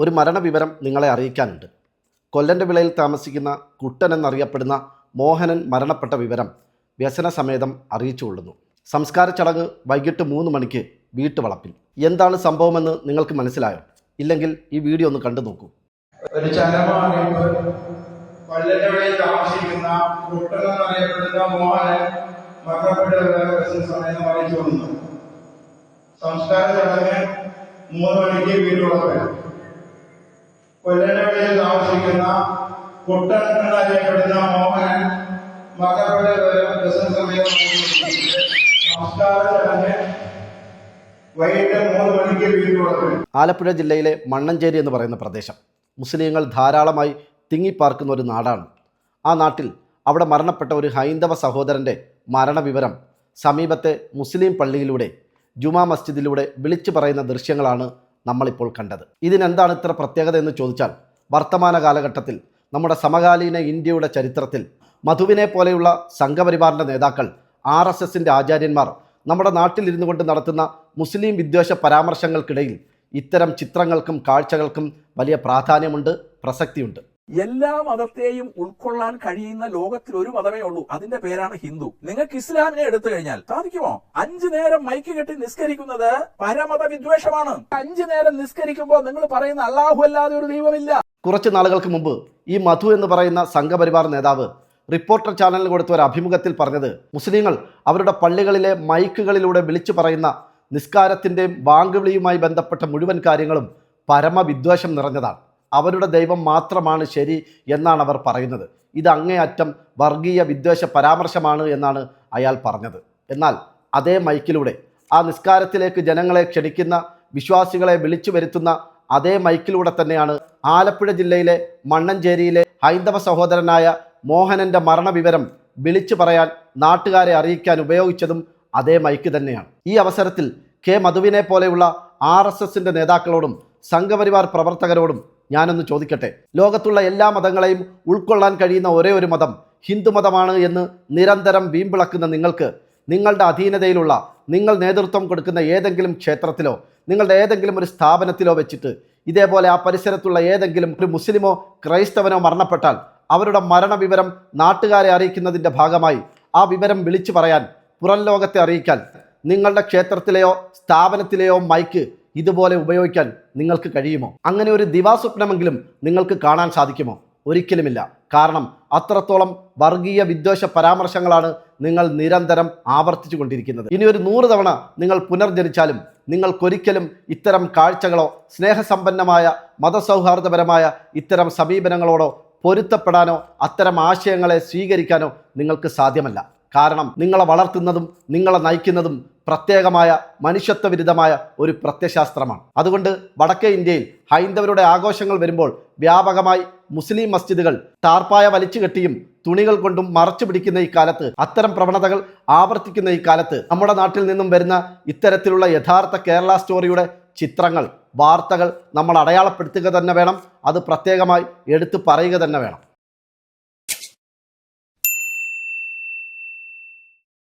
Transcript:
ഒരു മരണവിവരം നിങ്ങളെ അറിയിക്കാനുണ്ട്. കൊല്ലന്റെ വിളയിൽ താമസിക്കുന്ന കുട്ടൻ എന്നറിയപ്പെടുന്ന മോഹനൻ മരണപ്പെട്ട വിവരം വ്യസന സമേതം അറിയിച്ചുകൊള്ളുന്നു സംസ്കാര ചടങ്ങ് വൈകിട്ട് മൂന്ന് മണിക്ക് വീട്ടുവളപ്പിൽ. എന്താണ് സംഭവമെന്ന് നിങ്ങൾക്ക് മനസ്സിലായോ? ഇല്ലെങ്കിൽ ഈ വീഡിയോ ഒന്ന് കണ്ടു നോക്കൂ. ഒരു താമസിക്കുന്ന മോഹനൻ മരണപ്പെട്ട അറിയിച്ചു സംസ്കാര ചടങ്ങ് മൂന്ന് മണിക്ക് വീടുളപ്പ് കൊല്ലന്റെ വെളിയിൽ താമസിക്കുന്ന കുട്ടൻ എന്നറിയപ്പെടുന്ന മോഹനൻ വന്നു. സംസ്കാര ആലപ്പുഴ ജില്ലയിലെ മണ്ണഞ്ചേരി എന്ന് പറയുന്ന പ്രദേശം മുസ്ലിങ്ങൾ ധാരാളമായി തിങ്ങിപ്പാർക്കുന്ന ഒരു നാടാണ് ആ നാട്ടിൽ അവിടെ മരണപ്പെട്ട ഒരു ഹൈന്ദവ സഹോദരന്റെ മരണവിവരം സമീപത്തെ മുസ്ലിം പള്ളിയിലൂടെ ജുമാ മസ്ജിദിലൂടെ വിളിച്ചു പറയുന്ന ദൃശ്യങ്ങളാണ് നമ്മളിപ്പോൾ കണ്ടത്. ഇതിനെന്താണ് ഇത്ര പ്രത്യേകത എന്ന് ചോദിച്ചാൽ വർത്തമാന കാലഘട്ടത്തിൽ നമ്മുടെ സമകാലീന ഇന്ത്യയുടെ ചരിത്രത്തിൽ മധുവിനെ പോലെയുള്ള സംഘപരിവാറിന്റെ നേതാക്കൾ ആർ എസ് എസിന്റെ ആചാര്യന്മാർ നമ്മുടെ നാട്ടിലിരുന്നു കൊണ്ട് നടത്തുന്ന മുസ്ലിം വിദ്വേഷ പരാമർശങ്ങൾക്കിടയിൽ ഇത്തരം ചിത്രങ്ങൾക്കും കാഴ്ചകൾക്കും വലിയ പ്രാധാന്യമുണ്ട് പ്രസക്തിയുണ്ട്. എല്ലാ മതത്തെയും ഉൾക്കൊള്ളാൻ കഴിയുന്ന ലോകത്തിൽ ഒരു മതമേ ഉള്ളൂ. അതിന്റെ പേരാണ് ഹിന്ദു. നിങ്ങൾക്ക് ഇസ്ലാമിനെ എടുത്തു കഴിഞ്ഞാൽ സാധിക്കുമോ? അഞ്ചു നേരം മൈക്ക് കെട്ടി നിസ്കരിക്കുന്നത് പരമത വിദ്വേഷമാണ്. അഞ്ചു നേരം നിസ്കരിക്കുമ്പോൾ നിങ്ങൾ പറയുന്ന അള്ളാഹു അല്ലാതെ ഒരു ദൈവമില്ല. കുറച്ച് നാളുകൾക്ക് മുമ്പ് ഈ മധു എന്ന് പറയുന്ന സംഘപരിവാർ നേതാവ് റിപ്പോർട്ടർ ചാനലിന് കൊടുത്ത ഒരു അഭിമുഖത്തിൽ പറഞ്ഞത് മുസ്ലിങ്ങൾ അവരുടെ പള്ളികളിലെ മൈക്കുകളിലൂടെ വിളിച്ചു പറയുന്ന നിസ്കാരത്തിന്റെയും വാങ്കുവിളിയുമായി ബന്ധപ്പെട്ട മുഴുവൻ കാര്യങ്ങളും പരമവിദ്വേഷം നിറഞ്ഞതാണ്. അവരുടെ ദൈവം മാത്രമാണ് ശരി എന്നാണ് അവർ പറയുന്നത്. ഇത് അങ്ങേയറ്റം വർഗീയ വിദ്വേഷ പരാമർശമാണ് എന്നാണ് അയാൾ പറഞ്ഞത്. എന്നാൽ അതേ മൈക്കിലൂടെ ആ നിസ്കാരത്തിലേക്ക് ജനങ്ങളെ ക്ഷണിക്കുന്ന വിശ്വാസികളെ വിളിച്ചു വരുത്തുന്ന അതേ മൈക്കിലൂടെ തന്നെയാണ് ആലപ്പുഴ ജില്ലയിലെ മണ്ണഞ്ചേരിയിലെ ഹൈന്ദവ സഹോദരനായ മോഹനന്റെ മരണവിവരം വിളിച്ചു പറയാൻ നാട്ടുകാരെ അറിയിക്കാൻ ഉപയോഗിച്ചതും അതേ മൈക്ക് തന്നെയാണ്. ഈ അവസരത്തിൽ കെ മധുവിനെ പോലെയുള്ള ആർ എസ് നേതാക്കളോടും സംഘപരിവാർ പ്രവർത്തകരോടും ഞാനൊന്ന് ചോദിക്കട്ടെ? ലോകത്തുള്ള എല്ലാ മതങ്ങളെയും ഉൾക്കൊള്ളാൻ കഴിയുന്ന ഒരേ ഒരു മതം ഹിന്ദുമതമാണ് എന്ന് നിരന്തരം വീമ്പിളക്കുന്ന നിങ്ങൾക്ക് നിങ്ങളുടെ അധീനതയിലുള്ള നിങ്ങൾ നേതൃത്വം കൊടുക്കുന്ന ഏതെങ്കിലും ക്ഷേത്രത്തിലോ നിങ്ങളുടെ ഏതെങ്കിലും ഒരു സ്ഥാപനത്തിലോ വെച്ചിട്ട് ഇതേപോലെ ആ പരിസരത്തുള്ള ഏതെങ്കിലും ഒരു മുസ്ലിമോ ക്രൈസ്തവനോ മരണപ്പെട്ടാൽ അവരുടെ മരണവിവരം നാട്ടുകാരെ അറിയിക്കുന്നതിന്റെ ഭാഗമായി ആ വിവരം വിളിച്ചു പറയാൻ പുറം ലോകത്തെ അറിയിക്കാൻ നിങ്ങളുടെ ക്ഷേത്രത്തിലെയോ സ്ഥാപനത്തിലെയോ മൈക്ക് ഇതുപോലെ ഉപയോഗിക്കാൻ നിങ്ങൾക്ക് കഴിയുമോ? അങ്ങനെ ഒരു ദിവാസ്വപ്നമെങ്കിലും നിങ്ങൾക്ക് കാണാൻ സാധിക്കുമോ? ഒരിക്കലുമില്ല. കാരണം അത്രത്തോളം വർഗീയ വിദ്വേഷ പരാമർശങ്ങളാണ് നിങ്ങൾ നിരന്തരം ആവർത്തിച്ചു കൊണ്ടിരിക്കുന്നത്. ഇനി ഒരു നൂറ് തവണ നിങ്ങൾ പുനർജനിച്ചാലും നിങ്ങൾക്കൊരിക്കലും ഇത്തരം കാഴ്ചകളോ സ്നേഹസമ്പന്നമായ മതസൗഹാർദ്ദപരമായ ഇത്തരം സമീപനങ്ങളോടോ പൊരുത്തപ്പെടാനോ അത്തരം ആശയങ്ങളെ സ്വീകരിക്കാനോ നിങ്ങൾക്ക് സാധ്യമല്ല. കാരണം നിങ്ങളെ വളർത്തുന്നതും നിങ്ങളെ നയിക്കുന്നതും പ്രത്യേകമായ മനുഷ്യത്വ വിരുദ്ധമായ ഒരു പ്രത്യശാസ്ത്രമാണ് അതുകൊണ്ട് വടക്കേ ഇന്ത്യയിൽ ഹൈന്ദവരുടെ ആഘോഷങ്ങൾ വരുമ്പോൾ വ്യാപകമായി മുസ്ലിം മസ്ജിദുകൾ ടാർപ്പായ വലിച്ചു കെട്ടിയും തുണികൾ കൊണ്ടും മറച്ചു പിടിക്കുന്ന ഈ കാലത്ത് അത്തരം പ്രവണതകൾ ആവർത്തിക്കുന്ന ഈ കാലത്ത് നമ്മുടെ നാട്ടിൽ നിന്നും വരുന്ന ഇത്തരത്തിലുള്ള യഥാർത്ഥ കേരള സ്റ്റോറിയുടെ ചിത്രങ്ങൾ വാർത്തകൾ നമ്മൾ അടയാളപ്പെടുത്തുക തന്നെ വേണം. അത് പ്രത്യേകമായി എടുത്തു പറയുക തന്നെ വേണം.